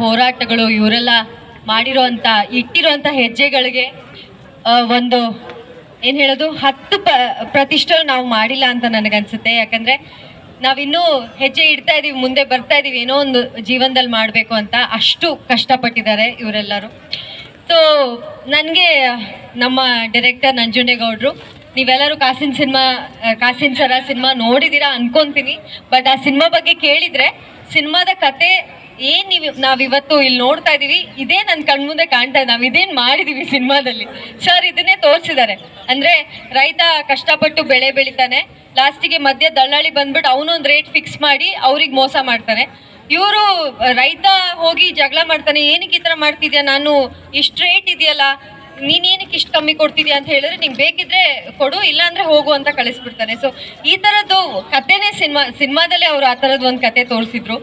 ಹೋರಾಟಗಳು ಇವರೆಲ್ಲ ಮಾಡಿರುವಂತ ಇಟ್ಟಿರೋಂಥ ಹೆಜ್ಜೆಗಳಿಗೆ ಒಂದು, ಏನು ಹೇಳೋದು, ಹತ್ತು ಪ ಪ್ರತಿಷ್ಠೆ ನಾವು ಮಾಡಿಲ್ಲ ಅಂತ ನನಗನ್ಸುತ್ತೆ. ಯಾಕಂದರೆ ನಾವಿನ್ನೂ ಹೆಜ್ಜೆ ಇಡ್ತಾ ಇದೀವಿ, ಮುಂದೆ ಬರ್ತಾ ಇದೀವಿ, ಏನೋ ಒಂದು ಜೀವನದಲ್ಲಿ ಮಾಡಬೇಕು ಅಂತ ಅಷ್ಟು ಕಷ್ಟಪಟ್ಟಿದ್ದಾರೆ ಇವರೆಲ್ಲರೂ. ಸೊ ನನಗೆ, ನಮ್ಮ ಡೈರೆಕ್ಟರ್ ನಂಜುಂಡೇಗೌಡರು, ನೀವೆಲ್ಲರೂ ಕಾಸಿನ ಸಿನಿಮಾ ಕಾಸಿನ್ ಸರ ಸಿನಿಮಾ ನೋಡಿದ್ದೀರಾ ಅನ್ಕೊಂತೀನಿ. ಬಟ್ ಆ ಸಿನಿಮಾ ಬಗ್ಗೆ ಕೇಳಿದರೆ, ಸಿನಿಮಾದ ಕತೆ ಏನ್ ನೀವು ನಾವಿವತ್ತು ಇಲ್ಲಿ ನೋಡ್ತಾ ಇದೀವಿ, ಇದೇ ನನ್ನ ಕಣ್ಮುಂದೆ ಕಾಣ್ತಾ ನಾವು ಇದೇನ್ ಮಾಡಿದೀವಿ ಸಿನಿಮಾದಲ್ಲಿ. ಸರ್, ಇದನ್ನೇ ತೋರಿಸಿದ್ದಾರೆ. ಅಂದ್ರೆ, ರೈತ ಕಷ್ಟಪಟ್ಟು ಬೆಳೆ ಬೆಳಿತಾನೆ. ಲಾಸ್ಟಿಗೆ ಮಧ್ಯ ದಳ್ಳಾಳಿ ಬಂದ್ಬಿಟ್ಟು ಅವನು ಒಂದು ರೇಟ್ ಫಿಕ್ಸ್ ಮಾಡಿ ಅವ್ರಿಗೆ ಮೋಸ ಮಾಡ್ತಾನೆ. ಇವರು, ರೈತ ಹೋಗಿ ಜಗಳ ಮಾಡ್ತಾನೆ. ಏನಕ್ಕೆ ಈ ಥರ ಮಾಡ್ತಿದ್ಯಾ? ನಾನು ಇಷ್ಟು ರೇಟ್ ಇದೆಯಲ್ಲ? ನೀನ್ ಏನಕ್ಕೆ ಇಷ್ಟು ಕಮ್ಮಿ ಕೊಡ್ತಿದ್ಯಾ ಅಂತ ಹೇಳಿದ್ರೆ ನಿಂಗೆ ಬೇಕಿದ್ರೆ ಕೊಡು, ಇಲ್ಲಾಂದ್ರೆ ಹೋಗು ಅಂತ ಕಳಿಸ್ಬಿಡ್ತಾನೆ. ಸೊ ಈ ಥರದ್ದು ಕಥೆನೇ ಸಿನಿಮಾ, ಸಿನಿಮಾದಲ್ಲೇ ಅವರು ಆ ಥರದ್ದು ಒಂದು ಕತೆ ತೋರಿಸಿದ್ರು.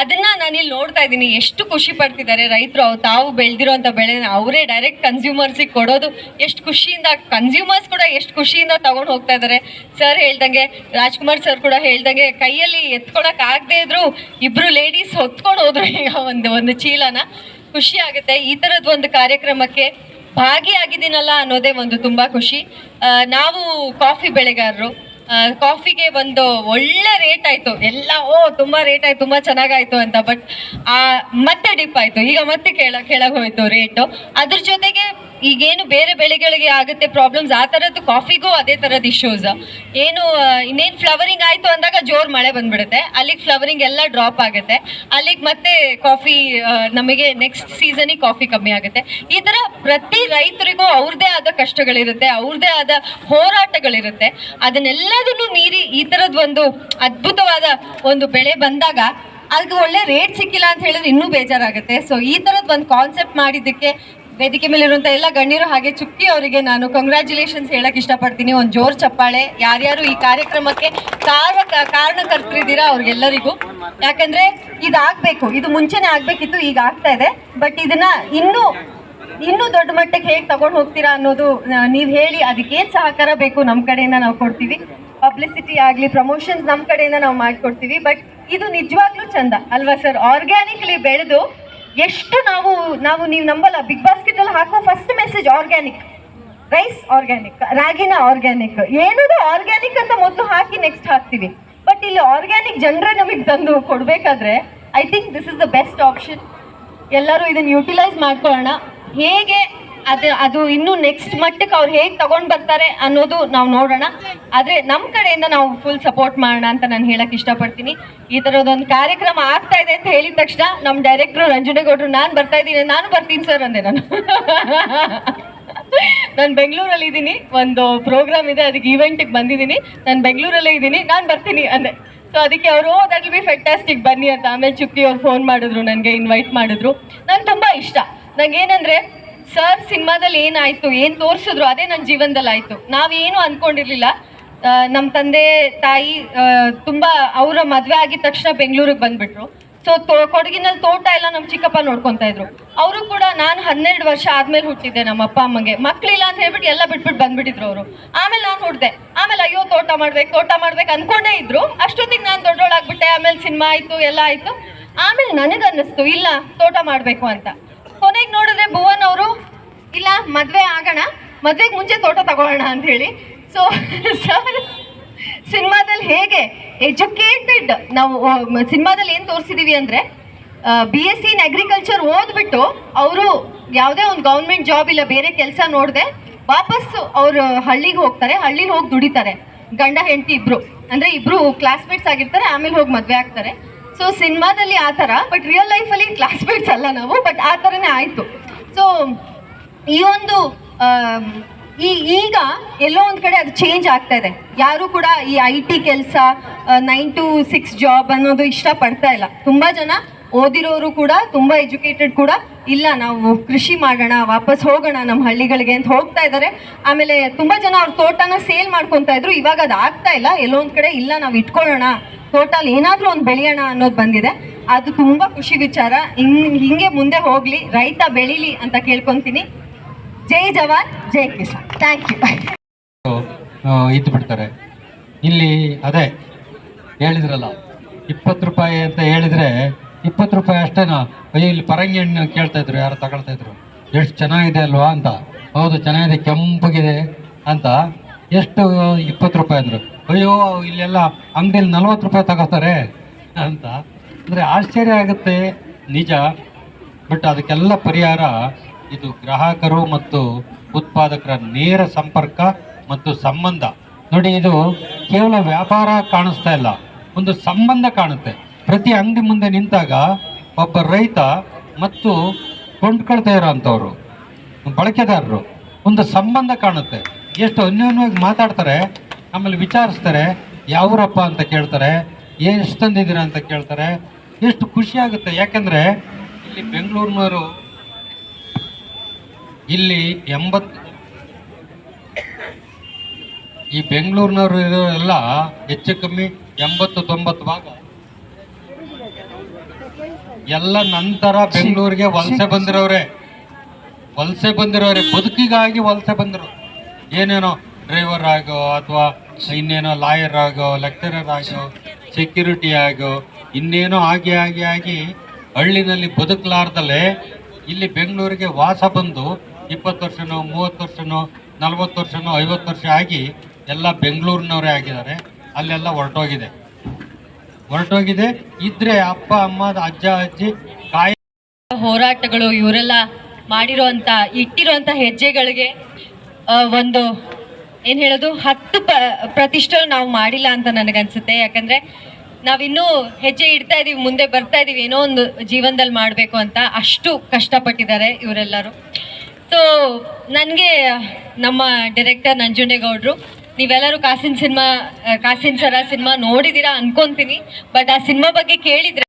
ಅದನ್ನ ನಾನಿಲ್ಲಿ ನೋಡ್ತಾ ಇದ್ದೀನಿ. ಎಷ್ಟು ಖುಷಿ ಪಡ್ತಿದ್ದಾರೆ ರೈತರು ತಾವು ಬೆಳೆದಿರೋಂಥ ಬೆಳೆನ ಅವರೇ ಡೈರೆಕ್ಟ್ ಕನ್ಸ್ಯೂಮರ್ಸಿಗೆ ಕೊಡೋದು. ಎಷ್ಟು ಖುಷಿಯಿಂದ ಕನ್ಸ್ಯೂಮರ್ಸ್ ಕೂಡ ಎಷ್ಟು ಖುಷಿಯಿಂದ ತಗೊಂಡು ಹೋಗ್ತಾ ಇದ್ದಾರೆ. ಸರ್ ಹೇಳ್ದಂಗೆ, ರಾಜ್ಕುಮಾರ್ ಸರ್ ಕೂಡ ಹೇಳ್ದಂಗೆ, ಕೈಯಲ್ಲಿ ಎತ್ಕೊಳಕ್ ಆಗದೆ ಇದ್ರು ಇಬ್ರು ಲೇಡೀಸ್ ಹೊತ್ಕೊಂಡು ಹೋದ್ರು ಈಗ ಒಂದು ಒಂದು ಚೀಲನ. ಖುಷಿ ಆಗುತ್ತೆ. ಈ ಥರದ್ದು ಒಂದು ಕಾರ್ಯಕ್ರಮಕ್ಕೆ ಭಾಗಿಯಾಗಿದ್ದೀನಲ್ಲ ಅನ್ನೋದೇ ಒಂದು ತುಂಬ ಖುಷಿ. ನಾವು ಕಾಫಿ ಬೆಳೆಗಾರರು. ಕಾಫಿಗೆ ಒಂದು ಒಳ್ಳೆ ರೇಟ್ ಆಯ್ತು. ಎಲ್ಲ, ಓ, ತುಂಬಾ ರೇಟ್ ಆಯ್ತು, ತುಂಬಾ ಚೆನ್ನಾಗಾಯ್ತು ಅಂತ. ಬಟ್ ಆ, ಮತ್ತೆ ಡಿಪ್ ಆಯ್ತು. ಈಗ ಮತ್ತೆ ಕೆಳ, ಕೆಳಗೆ ಹೋಯ್ತು ರೇಟು ಅದ್ರ ಜೊತೆಗೆ ಈಗೇನು ಬೇರೆ ಬೆಳೆಗಳಿಗೆ ಆಗುತ್ತೆ ಪ್ರಾಬ್ಲಮ್ಸ್ ಆ ಥರದ್ದು ಕಾಫಿಗೂ ಅದೇ ಥರದ ಇಶ್ಯೂಸ್ ಏನು ಇನ್ನೇನು ಫ್ಲವರಿಂಗ್ ಆಯಿತು ಅಂದಾಗ ಜೋರು ಮಳೆ ಬಂದ್ಬಿಡುತ್ತೆ. ಅಲ್ಲಿಗೆ ಫ್ಲವರಿಂಗ್ ಎಲ್ಲ ಡ್ರಾಪ್ ಆಗುತ್ತೆ. ಅಲ್ಲಿಗೆ ಮತ್ತೆ ಕಾಫಿ ನಮಗೆ ನೆಕ್ಸ್ಟ್ ಸೀಸನಿಗೆ ಕಾಫಿ ಕಮ್ಮಿ ಆಗುತ್ತೆ. ಈ ಥರ ಪ್ರತಿ ರೈತರಿಗೂ ಅವ್ರದ್ದೇ ಆದ ಕಷ್ಟಗಳಿರುತ್ತೆ ಅವ್ರದ್ದೇ ಆದ ಹೋರಾಟಗಳಿರುತ್ತೆ. ಅದನ್ನೆಲ್ಲದನ್ನು ಮೀರಿ ಈ ಥರದ್ದು ಒಂದು ಅದ್ಭುತವಾದ ಒಂದು ಬೆಳೆ ಬಂದಾಗ ಅದಕ್ಕೆ ಒಳ್ಳೆ ರೇಟ್ ಸಿಕ್ಕಿಲ್ಲ ಅಂತ ಹೇಳಿದ್ರೆ ಇನ್ನೂ ಬೇಜಾರಾಗುತ್ತೆ. ಸೊ ಈ ಥರದ್ದು ಒಂದು ಕಾನ್ಸೆಪ್ಟ್ ಮಾಡಿದ್ದಕ್ಕೆ ವೇದಿಕೆ ಮೇಲೆ ಇರುವಂತ ಎಲ್ಲ ಗಣ್ಯರು ಹಾಗೆ ಚುಕ್ಕಿ ಅವರಿಗೆ ನಾನು ಕಂಗ್ರ್ಯಾಚುಲೇಷನ್ಸ್ ಹೇಳಕ್ ಇಷ್ಟಪಡ್ತೀನಿ. ಒಂದು ಜೋರ್ ಚಪ್ಪಾಳೆ. ಯಾರ್ಯಾರು ಈ ಕಾರ್ಯಕ್ರಮಕ್ಕೆ ಕಾರಣ ಕಾರಣಕರ್ತರಿದ್ದೀರಾ ಅವ್ರಿಗೆಲ್ಲರಿಗೂ. ಯಾಕಂದ್ರೆ ಇದಾಗಬೇಕು. ಇದು ಮುಂಚೆನೆ ಆಗ್ಬೇಕಿತ್ತು, ಈಗ ಆಗ್ತಾ ಇದೆ. ಬಟ್ ಇದನ್ನ ಇನ್ನೂ ಇನ್ನೂ ದೊಡ್ಡ ಮಟ್ಟಕ್ಕೆ ಹೇಗೆ ತಗೊಂಡು ಹೋಗ್ತೀರಾ ಅನ್ನೋದು ನೀವು ಹೇಳಿ ಅದಕ್ಕೇನು ಸಹಕಾರ ಬೇಕು ನಮ್ಮ ಕಡೆಯಿಂದ ನಾವು ಕೊಡ್ತೀವಿ. ಪಬ್ಲಿಸಿಟಿ ಆಗಲಿ ಪ್ರಮೋಷನ್ಸ್ ನಮ್ಮ ಕಡೆಯಿಂದ ನಾವು ಮಾಡಿಕೊಡ್ತೀವಿ. ಬಟ್ ಇದು ನಿಜವಾಗ್ಲೂ ಚಂದ. ಅಲ್ವಾ ಸರ್ ಆರ್ಗ್ಯಾನಿಕ್ಲಿ ಬೆಳೆದು ಎಷ್ಟು ನಾವು ನಾವು ನೀವು ನಂಬಲ್ಲ. ಬಿಗ್ ಬಾಸ್ಕೆಟ್ ಅಲ್ಲಿ ಹಾಕೋ first message organic rice organic ರಾಗಿನ ಆರ್ಗ್ಯಾನಿಕ್ ಏನದು ಆರ್ಗ್ಯಾನಿಕ್ ಅಂತ ಮೊದಲು ಹಾಕಿ ನೆಕ್ಸ್ಟ್ ಹಾಕ್ತೀವಿ. ಬಟ್ ಇಲ್ಲಿ ಆರ್ಗ್ಯಾನಿಕ್ ಜನರೇ ನಮಗೆ ತಂದು ಕೊಡಬೇಕಾದ್ರೆ I think this is the best option ಎಲ್ಲರೂ ಇದನ್ನು ಯುಟಿಲೈಸ್ ಮಾಡ್ಕೊಳ್ಳೋಣ. ಹೇಗೆ ಅದು ಅದು ಇನ್ನು ನೆಕ್ಸ್ಟ್ ಮಟ್ಟಕ್ಕೆ ಅವ್ರು ಹೇಗೆ ತಗೊಂಡ್ ಬರ್ತಾರೆ ಅನ್ನೋದು ನಾವು ನೋಡೋಣ. ಆದರೆ ನಮ್ಮ ಕಡೆಯಿಂದ ನಾವು ಫುಲ್ ಸಪೋರ್ಟ್ ಮಾಡೋಣ ಅಂತ ನಾನು ಹೇಳಕ್ ಇಷ್ಟಪಡ್ತೀನಿ. ಈ ಥರದೊಂದು ಕಾರ್ಯಕ್ರಮ ಆಗ್ತಾ ಇದೆ ಅಂತ ಹೇಳಿದ ತಕ್ಷಣ ನಮ್ಮ ಡೈರೆಕ್ಟ್ರು ರಂಜನೇಗೌಡರು, ನಾನು ಬರ್ತಾ ಇದ್ದೀನಿ, ನಾನು ಬರ್ತೀನಿ ಸರ್ ಅಂದೆ ನಾನು. ನಾನು ಬೆಂಗಳೂರಲ್ಲಿ ಇದ್ದೀನಿ, ಒಂದು ಪ್ರೋಗ್ರಾಮ್ ಇದೆ, ಅದಕ್ಕೆ ಈವೆಂಟಿಗೆ ಬಂದಿದ್ದೀನಿ. ನಾನು ಬೆಂಗಳೂರಲ್ಲೇ ಇದ್ದೀನಿ, ನಾನು ಬರ್ತೀನಿ ಅಂದೆ. ಸೊ ಅದಕ್ಕೆ ಅವರು ದಟ್ ಬಿ ಫೆಂಟಾಸ್ಟಿಕ್ ಬನ್ನಿ ಅಂತ. ಆಮೇಲೆ ಚುಕ್ಕಿ ಅವ್ರು ಫೋನ್ ಮಾಡಿದ್ರು, ನನಗೆ ಇನ್ವೈಟ್ ಮಾಡಿದ್ರು. ನಾನು ತುಂಬ ಇಷ್ಟ. ನಂಗೆ ಏನಂದರೆ ಸರ್, ಸಿನಿಮಾದಲ್ಲಿ ಏನಾಯ್ತು? ಏನು ತೋರಿಸಿದ್ರು? ಅದೇ ನನ್ನ ಜೀವನದಲ್ಲಿ ಆಯಿತು. ನಾವೇನು ಅನ್ಕೊಂಡಿರ್ಲಿಲ್ಲ. ನಮ್ಮ ತಂದೆ, ತಾಯಿ ತುಂಬ ಅವರ ಮದುವೆ ಆಗಿದ ತಕ್ಷಣ ಬೆಂಗಳೂರಿಗೆ ಬಂದ್ಬಿಟ್ರು. ಸೊ ಕೊಡಗಿನಲ್ಲಿ ತೋಟ ಎಲ್ಲ ನಮ್ಮ ಚಿಕ್ಕಪ್ಪ ನೋಡ್ಕೊತಾ ಇದ್ರು. ಅವರು ಕೂಡ ನಾನು ಹನ್ನೆರಡು ವರ್ಷ ಆದ್ಮೇಲೆ ಹುಟ್ಟಿದ್ದೆ ನಮ್ಮ ಅಪ್ಪ, ಅಮ್ಮಗೆ. ಮಕ್ಳಿಲ್ಲ ಅಂತ ಹೇಳ್ಬಿಟ್ಟು ಎಲ್ಲ ಬಿಟ್ಬಿಟ್ಟು ಬಂದ್ಬಿಟ್ಟಿದ್ರು ಅವರು. ಆಮೇಲೆ ನಾನು ಹುಡ್ದೆ ಆಮೇಲೆ ಅಯ್ಯೋ, ತೋಟ ಮಾಡ್ಬೇಕು ತೋಟ ಮಾಡ್ಬೇಕು ಅನ್ಕೊಂಡೇ ಇದ್ರು. ಅಷ್ಟೊತ್ತಿಗೆ ನಾನು ದೊಡ್ಡೋಳಾಗ್ಬಿಟ್ಟೆ. ಆಮೇಲೆ ಸಿನಿಮಾ ಆಯ್ತು, ಎಲ್ಲ ಆಯ್ತು. ಆಮೇಲೆ ನನಗನ್ನಿಸ್ತು, ಇಲ್ಲ, ತೋಟ ಮಾಡಬೇಕು ಅಂತ. ಕೊನೆಗೆ ನೋಡಿದ್ರೆ ಭುವನ್ ಅವರು, ಇಲ್ಲ, ಮದ್ವೆ ಆಗೋಣ, ಮದ್ವೆಗೆ ಮುಂಚೆ ತೋಟ ತಗೊಳ್ಳೋಣ ಅಂತ ಹೇಳಿ ಸೊ ಸರ್ ಸಿನಿಮಾದಲ್ಲಿ ಹೇಗೆ ಎಜುಕೇಟೆಡ್ ನಾವು ಸಿನಿಮಾದಲ್ಲಿ ಏನು ತೋರಿಸಿದೀವಿ ಅಂದರೆ B S C in agriculture ಓದ್ಬಿಟ್ಟು ಅವರು ಯಾವುದೇ ಒಂದು ಗೌರ್ಮೆಂಟ್ ಜಾಬ್ ಇಲ್ಲ, ಬೇರೆ ಕೆಲಸ ನೋಡದೆ ವಾಪಸ್ ಅವರು ಹಳ್ಳಿಗೆ ಹೋಗ್ತಾರೆ, ಹಳ್ಳಿಲಿ ಹೋಗಿ ದುಡಿತಾರೆ. ಗಂಡ, ಹೆಂಡತಿ ಇಬ್ರು. ಅಂದರೆ ಇಬ್ರು ಕ್ಲಾಸ್ಮೇಟ್ಸ್ ಆಗಿರ್ತಾರೆ, ಆಮೇಲೆ ಹೋಗಿ ಮದುವೆ ಆಗ್ತಾರೆ. ಸೊ ಸಿನಿಮಾದಲ್ಲಿ ಆ ಥರ ಬಟ್ ರಿಯಲ್ ಲೈಫಲ್ಲಿ ಕ್ಲಾಸ್ಮೇಟ್ಸ್ ಅಲ್ಲ ನಾವು ಬಟ್ ಆ ಥರನೇ ಆಯಿತು. ಸೊ ಈ ಒಂದು ಈ, ಈಗ ಎಲ್ಲೋ ಒಂದು ಕಡೆ ಅದು ಚೇಂಜ್ ಆಗ್ತಾ ಇದೆ. ಯಾರು ಕೂಡ ಈ ಐ ಟಿ ಕೆಲಸ ನೈನ್ ಟು ಸಿಕ್ಸ್ ಜಾಬ್ ಅನ್ನೋದು ಇಷ್ಟಪಡ್ತಾ ಇಲ್ಲ. ತುಂಬ ಜನ ಓದಿರೋರು ಕೂಡ, ತುಂಬ ಎಜುಕೇಟೆಡ್ ಕೂಡ ಇಲ್ಲ. ನಾವು ಕೃಷಿ ಮಾಡೋಣ, ವಾಪಸ್ ಹೋಗೋಣ ನಮ್ಮ ಹಳ್ಳಿಗಳಿಗೆ ಅಂತ ಹೋಗ್ತಾ ಇದ್ದಾರೆ. ಆಮೇಲೆ ತುಂಬ ಜನ ಅವ್ರ ತೋಟನ ಸೇಲ್ ಮಾಡ್ಕೊತಾ ಇದ್ರು. ಇವಾಗ ಅದು ಆಗ್ತಾ ಇಲ್ಲ. ಎಲ್ಲೋ ಕಡೆ ಇಲ್ಲ. ನಾವು ಇಟ್ಕೊಳ್ಳೋಣ. ತೋಟಲ್ಲಿ ಏನಾದರೂ ಒಂದು ಬೆಳೆಯೋಣ ಅನ್ನೋದು ಬಂದಿದೆ. ಅದು ತುಂಬ ಖುಷಿ ವಿಚಾರ. ಹಿಂಗ್ ಮುಂದೆ ಹೋಗಲಿ, ರೈತ ಬೆಳೀಲಿ ಅಂತ ಕೇಳ್ಕೊತೀನಿ. ಜೈ ಜವಾನ್, ಜೈ ಕಿಸಾನ್. ಥ್ಯಾಂಕ್ ಯು ಇದ್ದು ಬಿಡ್ತಾರೆ. ಇಲ್ಲಿ, ಅದೇ, ಹೇಳಿದ್ರಲ್ಲ, ಇಪ್ಪತ್ತು ರೂಪಾಯಿ ಅಂತ ಹೇಳಿದ್ರೆ, ಇಪ್ಪತ್ತು ರೂಪಾಯಿ ಅಷ್ಟೇನಾ? ಇಲ್ಲಿ ಪರಂಗಿ ಹಣ್ಣು ಕೇಳ್ತಾ ಇದ್ರು, ಯಾರು ತಗೊಳ್ತಾ ಇದ್ರು. ಎಷ್ಟು ಚೆನ್ನಾಗಿದೆ ಅಲ್ವಾ ಅಂತ. ಹೌದು, ಚೆನ್ನಾಗಿದೆ, ಕೆಂಪಗಿದೆ ಅಂತ. ಎಷ್ಟು, ಇಪ್ಪತ್ತು ರೂಪಾಯಿ ಅಂದರು. ಅಯ್ಯೋ, ಇಲ್ಲೆಲ್ಲ ಅಂಗಡಿಯಲ್ಲಿ ನಲ್ವತ್ತು ರೂಪಾಯಿ ತಗೋತಾರೆ ಅಂತ. ಅಂದರೆ ಆಶ್ಚರ್ಯ ಆಗುತ್ತೆ, ನಿಜ. ಬಟ್ ಅದಕ್ಕೆಲ್ಲ ಪರಿಹಾರ ಇದು ಗ್ರಾಹಕರು ಮತ್ತು ಉತ್ಪಾದಕರ ನೇರ ಸಂಪರ್ಕ ಮತ್ತು ಸಂಬಂಧ. ನೋಡಿ, ಇದು ಕೇವಲ ವ್ಯಾಪಾರ ಕಾಣಿಸ್ತಾ ಇಲ್ಲ, ಒಂದು ಸಂಬಂಧ ಕಾಣುತ್ತೆ. ಪ್ರತಿ ಅಂಗಡಿ ಮುಂದೆ ನಿಂತಾಗ ಒಬ್ಬ ರೈತ ಮತ್ತು ಕೊಂಡ್ಕೊಳ್ತಾ ಇರೋಂಥವ್ರು, ಬಳಕೆದಾರರು, ಒಂದು ಸಂಬಂಧ ಕಾಣುತ್ತೆ. ಎಷ್ಟು ಅನ್ಯೋನ್ಯವಾಗಿ ಮಾತಾಡ್ತಾರೆ ಆಮೇಲೆ ವಿಚಾರಿಸ್ತಾರೆ, ಯಾವೂರಪ್ಪ ಅಂತ ಕೇಳ್ತಾರೆ ಎಷ್ಟು ತಂದಿದ್ದೀರಾ ಅಂತ ಕೇಳ್ತಾರೆ, ಎಷ್ಟು ಖುಷಿ ಆಗುತ್ತೆ ಯಾಕಂದ್ರೆ ಇಲ್ಲಿ ಬೆಂಗಳೂರಿನವರು ಇಲ್ಲಿ ಎಂಬತ್ತು ಈ ಬೆಂಗಳೂರಿನವರು ಇರೋರೆಲ್ಲ ಹೆಚ್ಚು ಕಮ್ಮಿ ಎಂಬತ್ತು ತೊಂಬತ್ತು ಭಾಗ. ಎಲ್ಲ ನಂತರ ಬೆಂಗಳೂರಿಗೆ ವಲಸೆ ಬಂದಿರೋರೆ. ವಲಸೆ ಬಂದಿರೋರೆ, ಬದುಕಿಗಾಗಿ ವಲಸೆ ಬಂದರು ಏನೇನೋ ಡ್ರೈವರ್ ಆಗೋ ಅಥವಾ ಇನ್ನೇನೋ ಲಾಯರ್ ಆಗೋ ಲೆಕ್ಚರರ್ ಆಗೋ ಸೆಕ್ಯೂರಿಟಿ ಆಗೋ, ಇನ್ನೇನೋ ಆಗಿ ಆಗಿ ಆಗಿ ಹಳ್ಳಿನಲ್ಲಿ ಬದುಕಲಾರ್ದಲೇ ಇಲ್ಲಿ ಬೆಂಗಳೂರಿಗೆ ವಾಸ ಬಂದು ಇಪ್ಪತ್ತು ವರ್ಷನೋ, ಮೂವತ್ತು ವರ್ಷನೋ, ನಲ್ವತ್ತು ವರ್ಷನೋ, ಐವತ್ತು ವರ್ಷ ಆಗಿ ಎಲ್ಲ ಬೆಂಗಳೂರಿನವರೇ ಆಗಿದ್ದಾರೆ. ಅಲ್ಲೆಲ್ಲ ಹೊರಟೋಗಿದೆ. ಹೊರಟೋಗಿದೆ. ಇದ್ರೆ ಅಪ್ಪ, ಅಮ್ಮ, ಅಜ್ಜ, ಅಜ್ಜಿ ಕಾಯಿ ಹೋರಾಟಗಳು ಇವರೆಲ್ಲ ಮಾಡಿರೋಂತ ಇಟ್ಟಿರೋಂಥ ಹೆಜ್ಜೆಗಳಿಗೆ ಒಂದು, ಏನು ಹೇಳೋದು? ಹತ್ತು ಪ್ರತಿಷ್ಠೆ ನಾವು ಮಾಡಿಲ್ಲ ಅಂತ ನನಗನ್ಸುತ್ತೆ. ಯಾಕಂದರೆ ನಾವಿನ್ನೂ ಹೆಜ್ಜೆ ಇಡ್ತಾ ಇದೀವಿ, ಮುಂದೆ ಬರ್ತಾ ಇದೀವಿ, ಏನೋ ಒಂದು ಜೀವನದಲ್ಲಿ ಮಾಡಬೇಕು ಅಂತ ಅಷ್ಟು ಕಷ್ಟಪಟ್ಟಿದ್ದಾರೆ ಇವರೆಲ್ಲರೂ. ಸೊ ನನಗೆ ನಮ್ಮ ಡೈರೆಕ್ಟರ್ ನಂಜುಂಡೇಗೌಡರು ನೀವೆಲ್ಲರೂ ಕಾಸಿನ ಸಿನಿಮಾ ಕಾಸಿನ ಸರ ಸಿನಿಮಾ ನೋಡಿದ್ದೀರಾ ಅನ್ಕೊಂತೀನಿ ಬಟ್ ಆ ಸಿನಿಮಾ ಬಗ್ಗೆ ಕೇಳಿದ್ರೆ